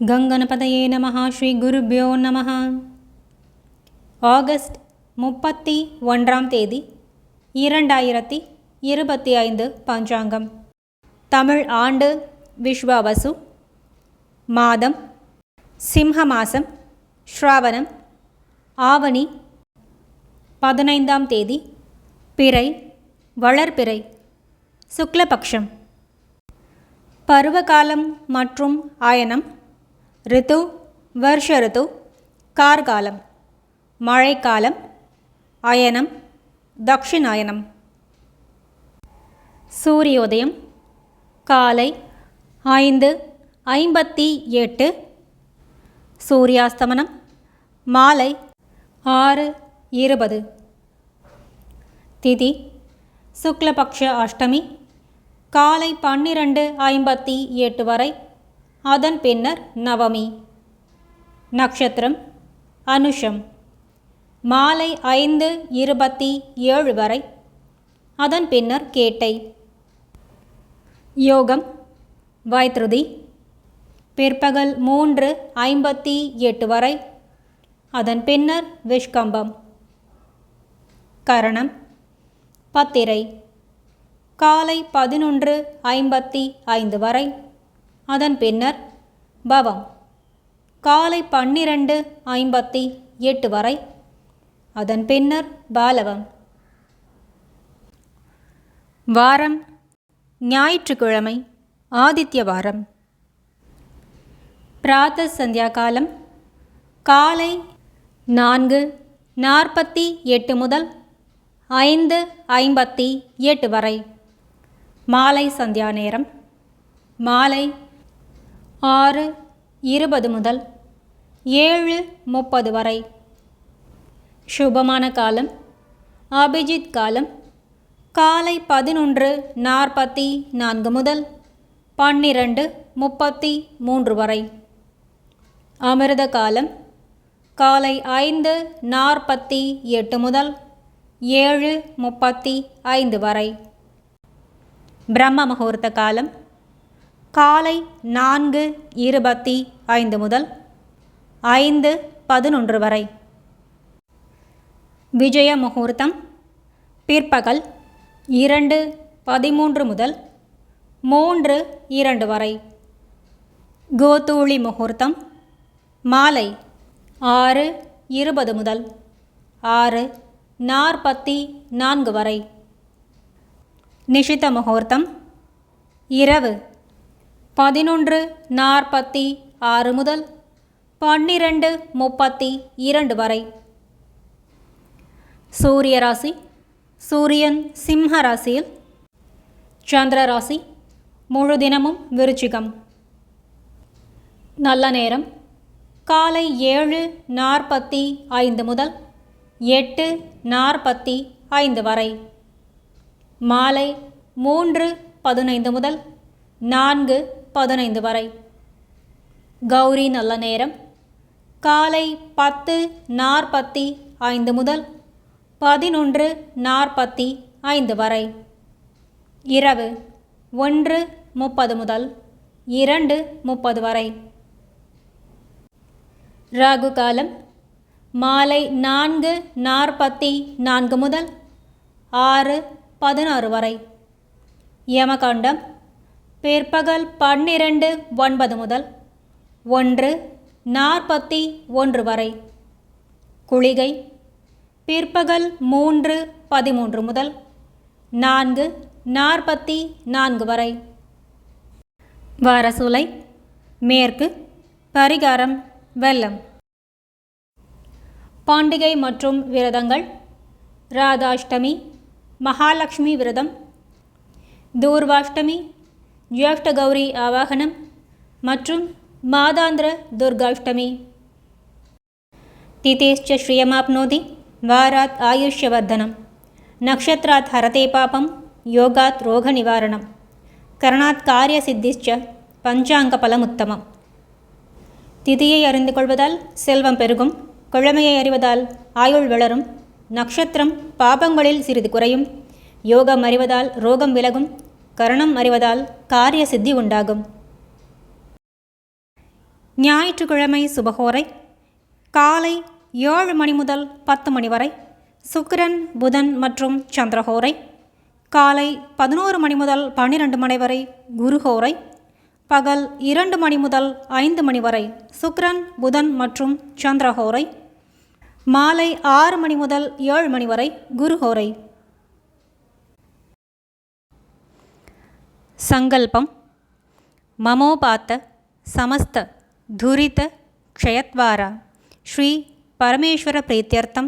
கங்கணபதையே நம ஸ்ரீ குருபியோ நம ஆகஸ்ட் முப்பத்தி ஒன்றாம் தேதி இரண்டாயிரத்தி இருபத்தி ஐந்து பஞ்சாங்கம். தமிழ் ஆண்டு விஸ்வாவசு மாதம் சிம்ஹ மாசம் ஸ்ராவணம் ஆவணி பதினைந்தாம் தேதி பிறை வளர்பிறை சுக்லபக்ஷம். பருவகாலம் மற்றும் ஆயனம் ரித்து வருஷ ரித்து கார்காலம் மழைக்காலம் அயனம் தக்ஷிணாயனம் சூரியோதயம் காலை ஐந்து ஐம்பத்தி எட்டு சூரியாஸ்தமனம் மாலை ஆறு இருபது திதி சுக்லபக்ஷ அஷ்டமி காலை பன்னிரண்டு ஐம்பத்தி எட்டு வரை அதன் பின்னர் நவமி. நட்சத்திரம். அனுஷம். மாலை ஐந்து இருபத்தி ஏழு வரை. அதன் பின்னர் கேட்டை. யோகம். வைத்ருதி. பிற்பகல் மூன்று ஐம்பத்தி எட்டு வரை. அதன் பின்னர் விஷ்கம்பம். கரணம். பத்திரை. காலை பதினொன்று ஐம்பத்தி ஐந்து வரை. அதன் பின்னர் பவம். காலை பன்னிரண்டு ஐம்பத்தி எட்டு வரை. அதன் பின்னர் பாலவம். வாரம் ஞாயிற்றுக்கிழமை ஆதித்ய வாரம். பிராத்த சந்தியா காலம் காலை நான்கு நாற்பத்தி எட்டு முதல் ஐந்து ஐம்பத்தி எட்டு வரை. மாலை சந்தியா நேரம். மாலை ஆறு இருபது முதல் ஏழு முப்பது வரை. சுபமான காலம் அபிஜித் காலம் காலை பதினொன்று நாற்பத்தி நான்கு முதல் பன்னிரண்டு முப்பத்தி மூன்று வரை. அமிர்த காலம் காலை ஐந்து நாற்பத்தி எட்டு முதல் ஏழு முப்பத்தி ஐந்து வரை. பிரம்ம முகூர்த்த காலம் காலை நான்கு இருபத்தி ஐந்து முதல் ஐந்து பதினொன்று வரை. விஜய முகூர்த்தம் பிற்பகல் இரண்டு பதிமூன்று முதல் மூன்று இரண்டு வரை. கோதூளி முகூர்த்தம் மாலை ஆறு இருபது முதல் ஆறு நாற்பத்தி நான்கு வரை. நிஷித முகூர்த்தம் இரவு பதினொன்று நாற்பத்தி ஆறு முதல் பன்னிரண்டு முப்பத்தி இரண்டு வரை. சூரிய ராசி சூரியன் சிம்ம ராசியில். சந்திர ராசி முழு தினமும் விருச்சிகம். நல்ல நேரம் காலை ஏழு நாற்பத்தி ஐந்து முதல் எட்டு நாற்பத்தி ஐந்து வரை. மாலை மூன்று பதினைந்து முதல் நான்கு பதினைந்து வரை. கௌரி நல்ல நேரம். காலை பத்து நாற்பத்தி ஐந்து முதல் பதினொன்று நாற்பத்தி ஐந்து வரை. இரவு ஒன்று முப்பது முதல் இரண்டு முப்பது வரை. ராகு காலம் மாலை நான்கு நாற்பத்தி நான்கு முதல் ஆறு பதினாறு வரை. யமகண்டம் பிற்பகல் பன்னிரண்டு ஒன்பது முதல் ஒன்று நாற்பத்தி ஒன்று வரை. குளிகை பிற்பகல் மூன்று பதிமூன்று முதல் நான்கு நாற்பத்தி நான்கு வரை. வரசூலை மேற்கு பரிகாரம் வெள்ளம். பாண்டிகை மற்றும் விரதங்கள் ராதாஷ்டமி மகாலட்சுமி விரதம் தூர்வாஷ்டமி ஜயாஷ்டகௌரி ஆவாகனம் மற்றும் மாதாந்திர துர்காஷ்டமி. திதேஷ்ச ஸ்ரீயமாப்னோதி வாராத் ஆயுஷ்யவர்தனம். நக்ஷத்ராத் ஹரதே பாபம் யோகாத் ரோக நிவாரணம் கரணாத் காரிய சித்திச்ச பஞ்சாங்க பலமுத்தமம். திதியை அறிந்து கொள்வதால் செல்வம் பெருகும். குழமையை அறிவதால் ஆயுள் வளரும். நக்ஷத்திரம் பாபங்களில் சிறிது குறையும். யோகம் அறிவதால் ரோகம் விலகும். கரணம் அறிவதால் காரிய சித்தி உண்டாகும். ஞாயிற்றுக்கிழமை சுபகோரை காலை ஏழு மணி முதல் பத்து மணி வரை சுக்கிரன் புதன் மற்றும் சந்திரஹோரை காலை பதினோரு மணி முதல் பன்னிரண்டு மணி வரை குருஹோரை பகல் இரண்டு மணி முதல் ஐந்து மணி வரை சுக்கிரன் புதன் மற்றும் சந்திரஹோரை மாலை ஆறு மணி முதல் ஏழு மணி வரை குருஹோரை సంకల్పం మమోపాత సమస్త ధురిత క్షయత్వార శ్రీ పరమేశ్వర ప్రీత్యర్థం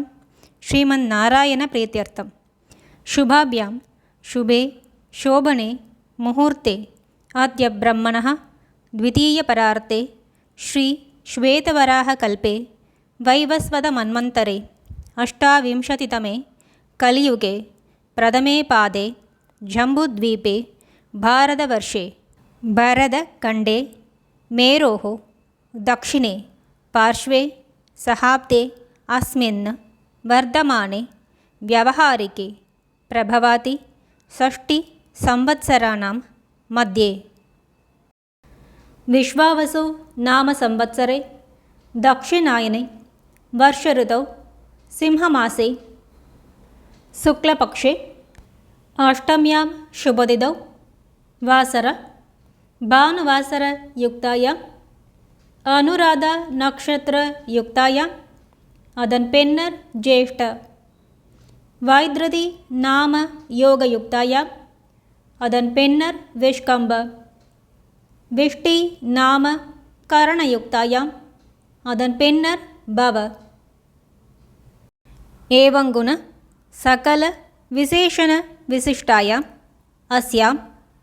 శ్రీమన్నారాయణ ప్రీత్యర్థం శుభాభ్యాం శుభే శోభనే ముహూర్తే ఆద్య బ్రహ్మణ ద్వితీయ పరార్తే ಶ್ರೀ ಶ್ವೇತವರಾಹಕಲ್ಪೆ ವೈವಸ್ವದ ಮನ್ವಂತರೆ ಅಷ್ಟಾವಿಂಶತಿತಮೆ ಕಲಿಯುಗೆ ಪ್ರಥಮೆ ಪಾದೆ ಜಂಬುದ್ವೀಪೆ भारतवर्षे भरतखण्डे मेरोः दक्षिणे पार्श्वे सहाब्दे अस्मिन् वर्धमाने व्यवहारिके प्रभवाति षष्टिसंवत्सराणां मध्ये विश्वावसु नाम संवत्सरे दक्षिणायने वर्षऋतौ सिंहमासे शुक्लपक्षे अष्टम्यां शुभदिदौ ವಾಸರ ಭಾನುವಾಸರ ಯುಕ್ತಾಯ ಅನುರಾಧ ನಕ್ಷತ್ರ ಯುಕ್ತಾಯ அதன் பின்னர் ஜேஷ்ட. வைத்ரதி நாம யோக யுக்தாயா அதன் பின்னர் விஷ்கம்ப விஷ்டி நாம கரணயுக்தாயாம் அதன் பின்னர் பவ. ஏவங்குண சகல விசேஷண விசிஷ்டாயாம் அஸ்யாம்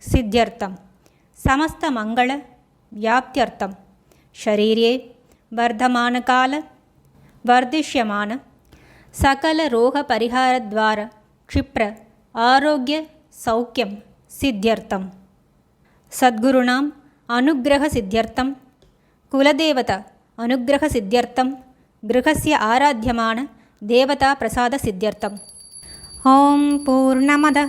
अभिवृद्धिसिद्ध्यर्थं समस्तमङ्गलव्याप्त्यर्थं शरीरे वर्धमानकाल वर्धिष्यमान सकलरोगपरिहारद्वारा क्षिप्र आरोग्यसौख्यं सिद्ध्यर्थं सद्गुरूणाम् अनुग्रहसिद्ध्यर्थं कुलदेवता अनुग्रहसिद्ध्यर्थं गृहस्य आराध्यमानदेवताप्रसादसिद्ध्यर्थम् ॐ पूर्णमदः